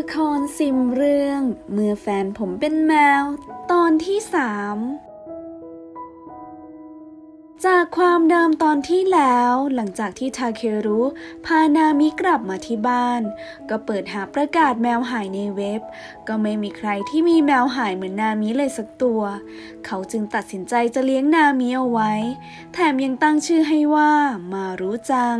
ละครซิมเรื่อง เมื่อแฟนผมเป็นแมว ตอนที่สามจากความเดิมตอนที่แล้วหลังจากที่ทาเครุพานามิกลับมาที่บ้าน ก็เปิดหาประกาศแมวหายในเว็บ ก็ไม่มีใครที่มีแมวหายเหมือนนามิเลยสักตัว เขาจึงตัดสินใจจะเลี้ยงนามิเอาไว้ แถมยังตั้งชื่อให้ว่ามารู้จัง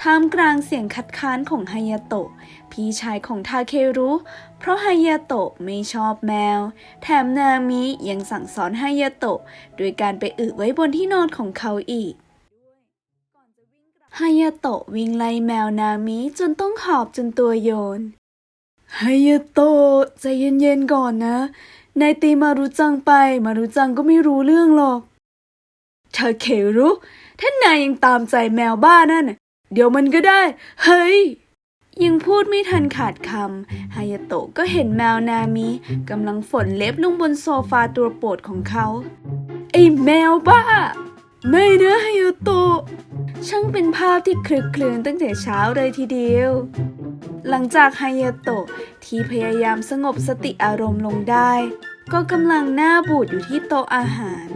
ท่ามกลางเสียงคัดค้านของฮายาโตะ พี่ชายของทาเครุ เพราะฮายาโตะไม่ชอบแมว แถมนามิยังสั่งสอนฮายาโตะโดยการไปอึไว้บนที่นอนของเขาอีกฮายาโตะวิ่งไล่แมวนามิจนต้องหอบจนตัวโยนฮายาโตะใจเย็นๆก่อนนะ นายตีมารุจังไป มารุจังก็ไม่รู้เรื่องหรอกเธอเครุถ้านายยังตามใจแมวบ้านั่นน่ะ เดี๋ยวมันก็ได้ เฮ้ย ยังพูดไม่ทันขาดคำฮายาโตะก็เห็นแมวนามิกำลังฝนเล็บลงบนโซฟาตัวโปรดของเขา ไอ้แมวบ้า ไม่นะฮายาโตะช่างเป็นภาพที่คลึกคลืนตั้งแต่เช้าเลยทีเดียว หลังจากฮายาโตะที่พยายามสงบสติอารมณ์ลงได้ ก็กำลังหน้าบูดอยู่ที่โต๊ะอาหาร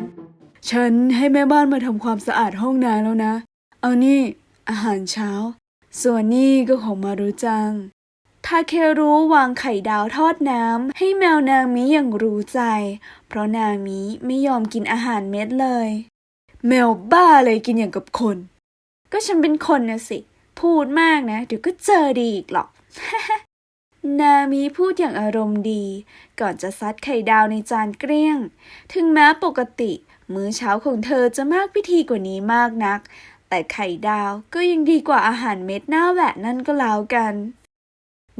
ฉันให้แม่บ้านมาทำความสะอาดห้องนายแล้วนะ เอานี่ อาหารเช้า ส่วนนี่ก็ของมารุจัง ทาเครู้วางไข่ดาวทอดน้ำให้แมวนามิอย่างรู้ใจ เพราะนามิไม่ยอมกินอาหารเม็ดเลย แมวบ้าเลยกินอย่างกับคน ก็ฉันเป็นคนนะสิ พูดมากนะ เดี๋ยวก็เจอดีอีกหรอก นามิพูดอย่างอารมณ์ดี ก่อนจะซัดไข่ดาวในจานเกลี้ยง ถึงแม้ปกติ มื้อเช้าของเธอจะมากพิธีกว่านี้มากนัก แต่ไข่ดาวก็ยังดีกว่าอาหารเม็ดหน้าแหวะนั่นก็แล้วกัน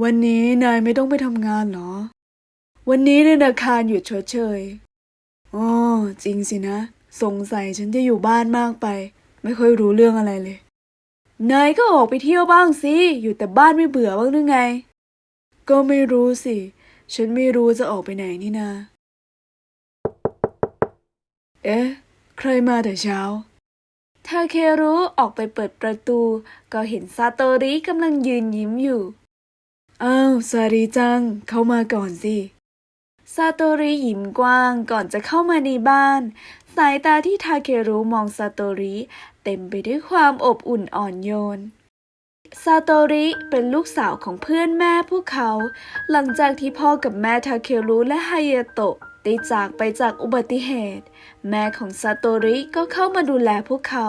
วันนี้นายไม่ต้องไปทำงานเหรอ วันนี้ธนาคารหยุดชดเชยอ๋อจริงสินะ สงสัยฉันจะอยู่บ้านมากไป ไม่ค่อยรู้เรื่องอะไรเลย นายก็ออกไปเที่ยวบ้างสิ อยู่แต่บ้านไม่เบื่อบ้างหรือไง ก็ไม่รู้สิ ฉันไม่รู้จะออกไปไหนนี่นาเอ๊ะ ใครมาแต่เช้า ทาเครุออกไปเปิดประตู ก็เห็นซาโตริกำลังยืนยิ้มอยู่ อ้าวสารีจัง เข้ามาก่อนสิ ซาโตริยิ้มกว้างก่อนจะเข้ามาในบ้าน สายตาที่ทาเครุมองซาโตริเต็มไปด้วยความอบอุ่นอ่อนโยนซาโตริเป็นลูกสาวของเพื่อนแม่พวกเขา หลังจากที่พ่อกับแม่ทาเครุและไฮายโตะ ได้จากไปจากอุบัติเหตุ แม่ของซาโตริก็เข้ามาดูแลพวกเขา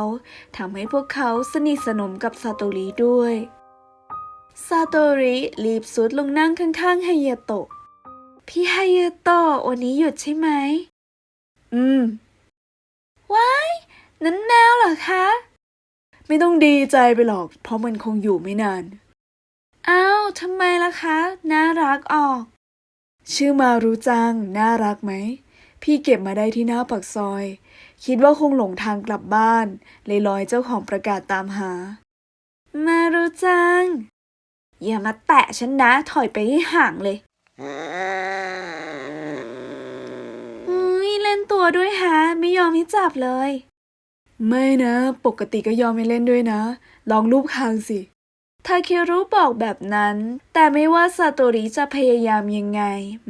ทำให้พวกเขาสนิทสนมกับซาโตริด้วยซาโตริรีบสุดลงนั่งข้างๆฮายาโตะ พี่ฮายาโตะวันนี้หยุดใช่ไหม อืม ว้าย นั้นแมวเหรอคะ ไม่ต้องดีใจไปหรอก เพราะมันคงอยู่ไม่นาน อ้าวทำไมล่ะคะ น่ารักออก ชื่อมารู้จัง น่ารักไหม พี่เก็บมาได้ที่หน้าปากซอย คิดว่าคงหลงทางกลับบ้าน เลยลอยเจ้าของประกาศตามหา มารู้จัง อย่ามาแตะฉันนะ ถอยไปให้ห่างเลยอุ้ยเล่นตัวด้วยฮะ ไม่ยอมให้จับเลย ไม่นะ ปกติก็ยอมให้เล่นด้วยนะ ลองรูปคางสิ ทาเครุบอกแบบนั้น แต่ไม่ว่าซาโตริจะพยายามยังไง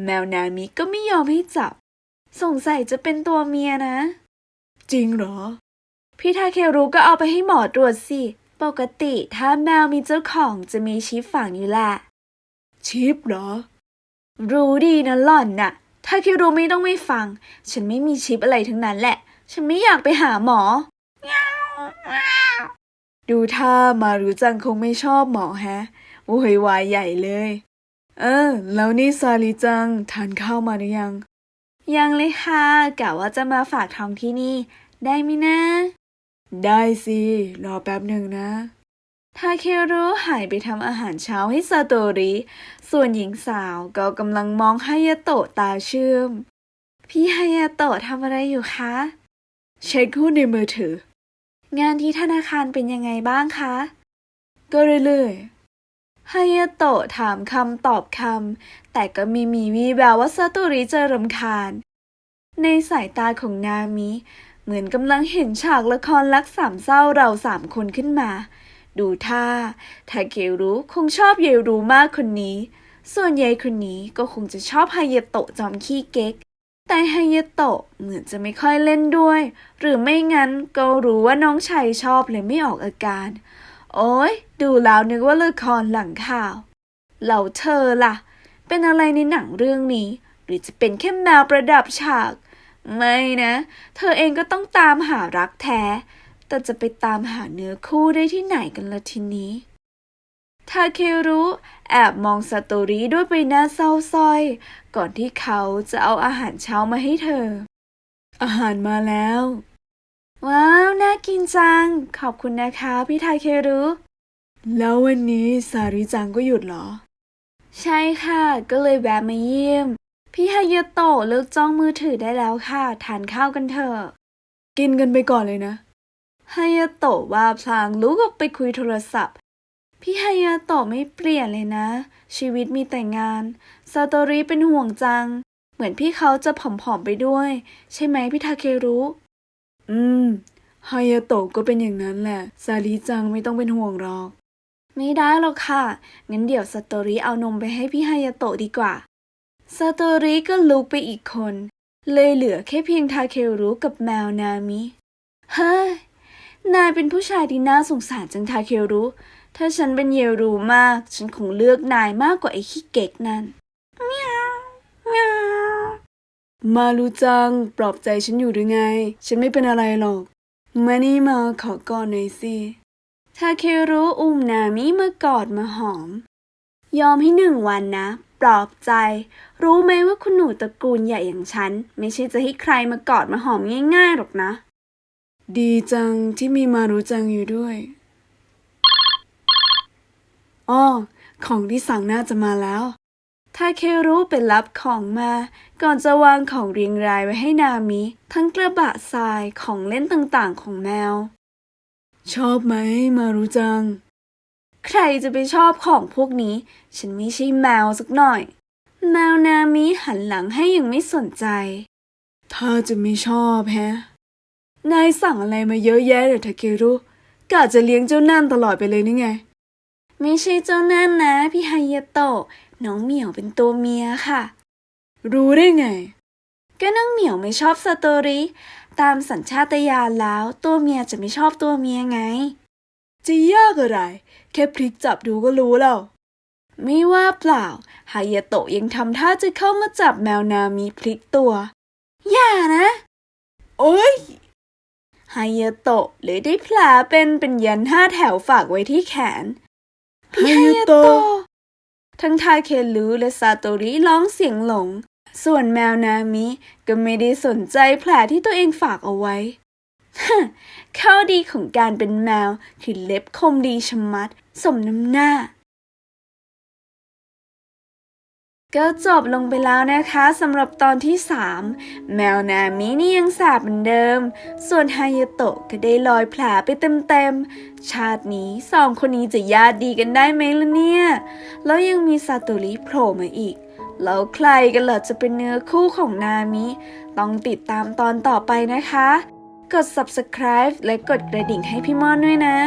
แมวนามิก็ไม่ยอมให้จับ สงสัยจะเป็นตัวเมียนะ จริงเหรอ พี่ทาเครุก็เอาไปให้หมอตรวจสิ ปกติถ้าแมวมีเจ้าของจะมีชิปฝังอยู่แหละ ชิปเหรอ รู้ดีนะหล่อนน่ะ ถ้าคิดรู้ไม่ต้องไม่ฟัง ฉันไม่มีชิปอะไรทั้งนั้นแหละ ฉันไม่อยากไปหาหมอ ดูท่ามารู้จังคงไม่ชอบหมอแฮะโวยวายใหญ่เลย เออ แล้วนี่ซาลิจังทานข้าวมาหรือยัง ยังเลยค่ะกะว่าจะมาฝากท้องที่นี่ ได้ไหมนะ ได้สิ รอแป๊บหนึ่งนะทาเคโรุหายไปทำอาหารเช้าให้ซาโตริ ส่วนหญิงสาวก็กำลังมองฮายาโตะตาเชื่อม พี่ฮายาโตะทำอะไรอยู่คะ เช็คหุ้นในมือถือ งานที่ธนาคารเป็นยังไงบ้างคะก็เรื่อยๆฮายาโตะถามคำตอบคำ แต่ก็มีมีวีแววว่าซาโตริจะรำคาญ ในสายตาของนามิ เหมือนกำลังเห็นฉากละครรักสามเศร้าเราสามคนขึ้นมา ดูท่าทาเกรุคงชอบเยรุมากคนนี้ ส่วนยายคนนี้ก็คงจะชอบฮายาโตะจอมขี้เก๊ก แต่ไฮายโตะเหมือนจะไม่ค่อยเล่นด้วย หรือไม่งั้นก็รู้ว่าน้องชายชอบเลยไม่ออกอาการ โอ้ยดูแล้วนึกว่าละครหลังข่าวเหล่าเธอล่ะ เป็นอะไรในหนังเรื่องนี้ หรือจะเป็นแค่แมวประดับฉาก ไม่นะ เธอเองก็ต้องตามหารักแท้ แต่จะไปตามหาเนื้อคู่ได้ที่ไหนกันละทีนี้ ทาเครุแอบมองซาโตริด้วยใบหน้าเศร้าส้อย ก่อนที่เขาจะเอาอาหารเช้ามาให้เธอ อาหารมาแล้ว ว้าว น่ากินจัง ขอบคุณนะคะพี่ทาเครุ แล้ววันนี้สาริจังก็หยุดเหรอ ใช่ค่ะ ก็เลยแวะมาเยี่ยม พี่ฮายโตะเลิกจ้องมือถือได้แล้วค่ะ ทานข้าวกันเถอะ กินกันไปก่อนเลยนะฮายาโตะว่าพลางลุกออกไปคุยโทรศัพท์ พี่ฮายาโตะไม่เปลี่ยนเลยนะ ชีวิตมีแต่งานซาโตริเป็นห่วงจัง เหมือนพี่เขาจะผอมๆไปด้วย ใช่ไหมพี่ทาเครุ อืมฮายาโตะก็เป็นอย่างนั้นแหละซาริจังไม่ต้องเป็นห่วงหรอก ไม่ได้หรอกค่ะ งั้นเดี๋ยวซาโตริเอานมไปให้พี่ฮายาโตะดีกว่าซาโตริก็ลุกไปอีกคน เลยเหลือแค่เพียงทาเครุกับแมวนามิ เฮ้ย นายเป็นผู้ชายที่น่าสงสารจังทาเครุ ถ้าฉันเป็นเยรูมาก ฉันคงเลือกนายมากกว่าไอ้ขี้เก๊กนั่นเมียวเมียวมารูจัง ปลอบใจฉันอยู่หรือไง ฉันไม่เป็นอะไรหรอก มานี่มาขอกอดหน่อยสิทาเครุอุ้มนามิมากอดมาหอม ยอมให้หนึ่งวันนะ ปลอบใจ รู้ไหมว่าคุณหนูตระกูลใหญ่อย่างฉัน ไม่ใช่จะให้ใครมากอดมาหอมง่ายๆหรอกนะ ดีจังที่มีมารู้จังอยู่ด้วย อ้อของที่สั่งน่าจะมาแล้ว ทาเครุไปรับของมา ก่อนจะวางของเรียงรายไว้ให้นามิ ทั้งกระบะทรายของเล่นต่างๆของแมว ชอบไหมมารู้จัง ใครจะไปชอบของพวกนี้ ฉันไม่ใช่แมวสักหน่อย แมวนามิหันหลังให้อย่างไม่สนใจ ถ้าจะไม่ชอบแฮะ นายสั่งอะไรมาเยอะแยะเลยทาเครุกะจะเลี้ยงเจ้านั่นตลอดไปเลยนี่ไง ไม่ใช่เจ้านั่นนะ พี่ไฮยาโตะน้องเหมียวเป็นตัวเมียค่ะ รู้ได้ไง ก็น้องเหมียวไม่ชอบสตอริตามสัญชาตญาณแล้ว ตัวเมียจะไม่ชอบตัวเมียไง จะยากอะไร แค่พลิกจับดูก็รู้แล้ว ไม่ว่าเปล่าไฮยาโตะยังทำท่าจะเข้ามาจับแมวนามีพลิกตัว อย่านะ โอ๊ยไฮยาโตะเลยได้แผลเป็นเป็นยันห้าแถวฝากไว้ที่แขน ฮายาโตะทั้งทาเครุและซาโตริร้องเสียงหลง ส่วนแมวนามิก็ไม่ได้สนใจแผลที่ตัวเองฝากเอาไว้ฮะข้อดีของการเป็นแมวคือเล็บคมดีชะมัด สมน้ำหน้า ก็จบลงไปแล้วนะคะสำหรับตอนที่ 3 แมวนามินี่ยังสาบเหมือนเดิม ส่วนฮายโตะก็ได้ลอยแผลไปเต็มๆ ชาตินี้สองคนนี้จะญาติดีกันได้ไหมล่ะเนี่ย แล้วยังมีซาโตริโผล่มาอีก แล้วใครกันล่ะจะเป็นเนื้อคู่ของนามิ ต้องติดตามตอนต่อไปนะคะ กด subscribe และกดกระดิ่งให้พี่ม่อนด้วยนะ